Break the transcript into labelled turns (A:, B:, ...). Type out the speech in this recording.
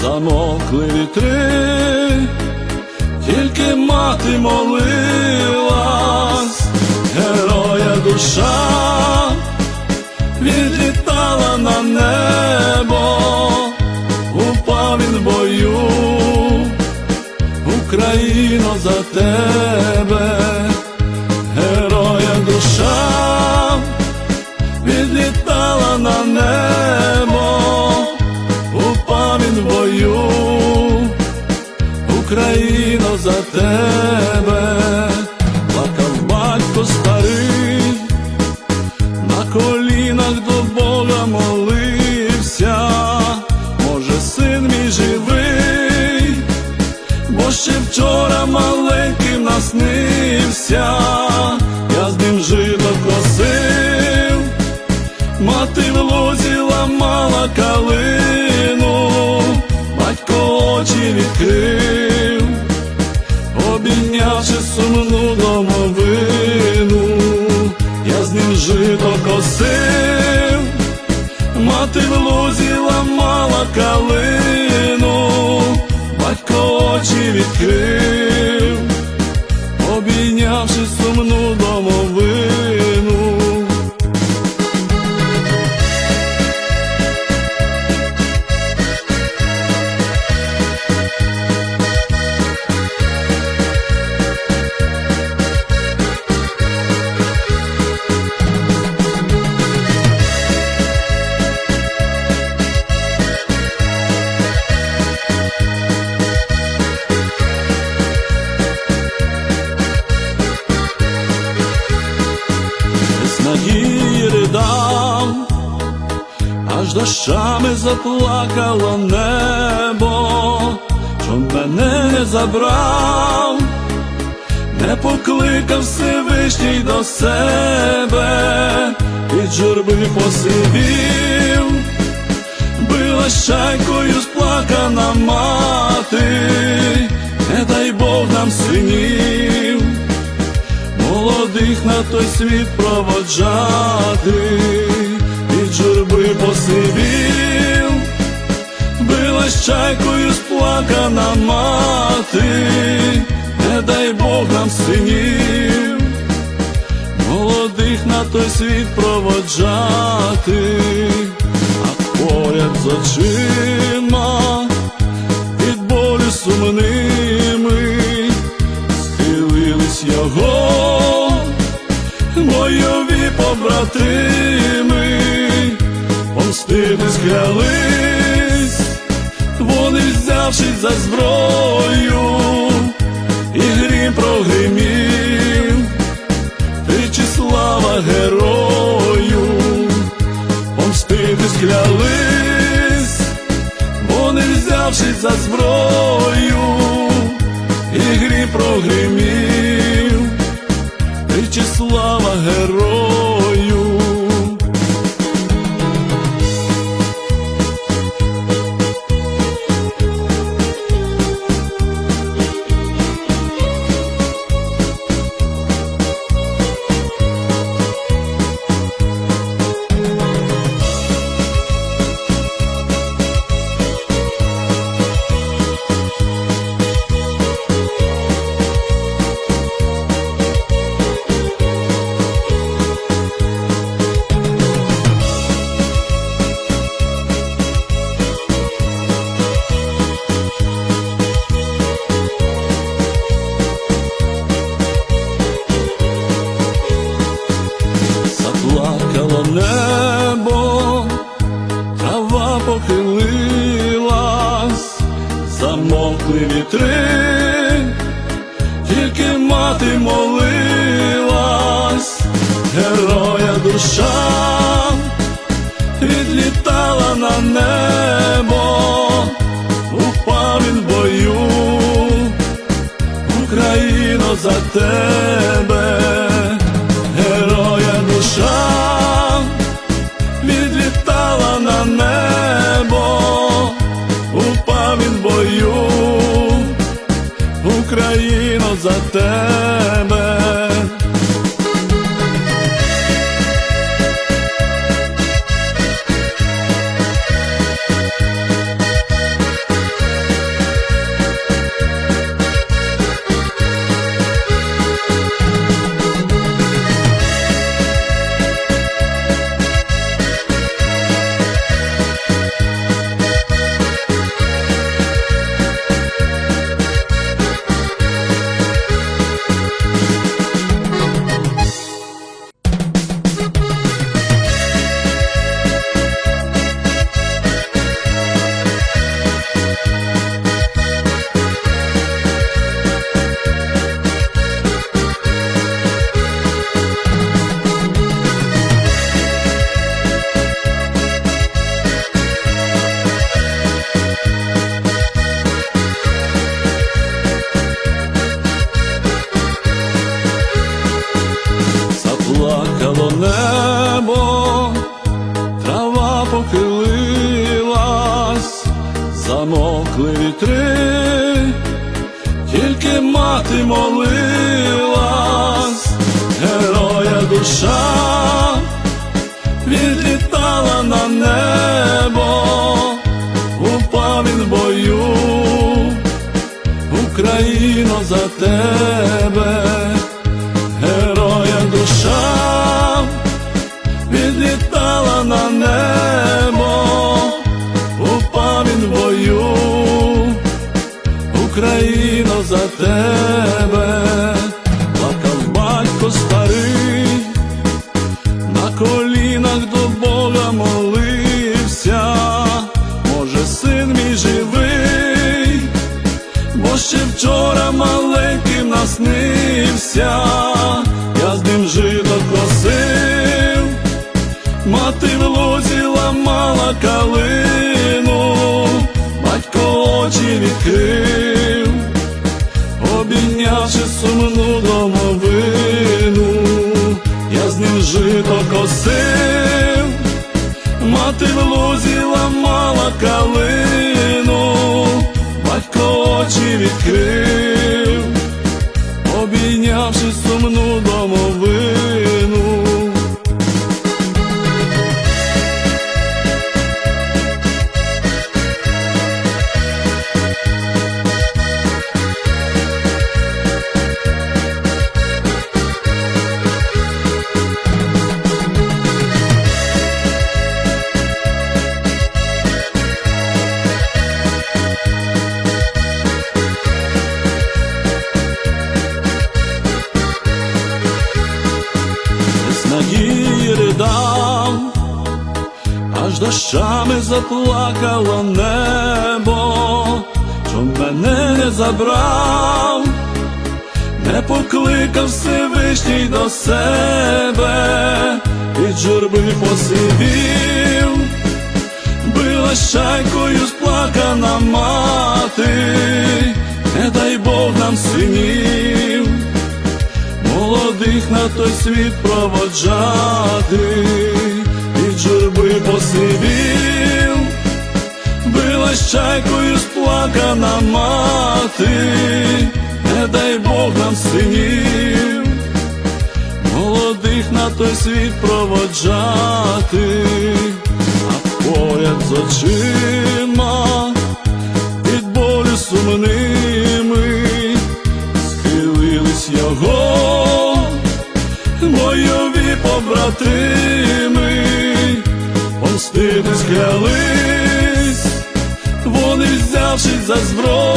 A: замокли вітри, тільки мати молилась, героя душа відлітала на небо, упав він в бою, Україно за тебе, мати в лозі ламала калину, батько очі відкрив, обійнявши сумну домовину, я з ним жито косив, мати в лозі ламала дощами заплакало небо, що мене не забрав, не покликав Всевишній до себе, від журби посивів, била щайкою сплакана мати, не дай Бог нам синів молодих на той світ проводжати, посивів, била чайкою сплакана мати, не дай Бог нам синів, молодих на той світ проводжати, а поряд з очима помститись клялись, вони взявшись за зброю, і грім прогримів, тричі слава герою, помститись клялись, вони взявшись за зброю і грім прогримів, тричі слава герою. Душа відлітала на небо, упав він бою, Україно за тебе, молилась, героя душа відлітала на небо, упав він бою, Україно за тебе, маленьким наснився, я з ним жито косив, мати в лузі ламала калину, батько очі відкрив, обійнявши сумну домовину, я з ним жито косив, мати в лузі ламала калину, батько очі відкрив, обійнявши сумну домовину. Заплакало небо, що мене не забрав, не покликав Всевишній до себе, від журби посивів, била щайкою сплакана мати, не дай Бог нам синів молодих на той світ проводжати, журби посивів, била щайкою сплакана мати, не дай Бог нам синів, молодих на той світ проводжати, а поряд з очима від болю сумними схилились його, бойові побратими, за зброю,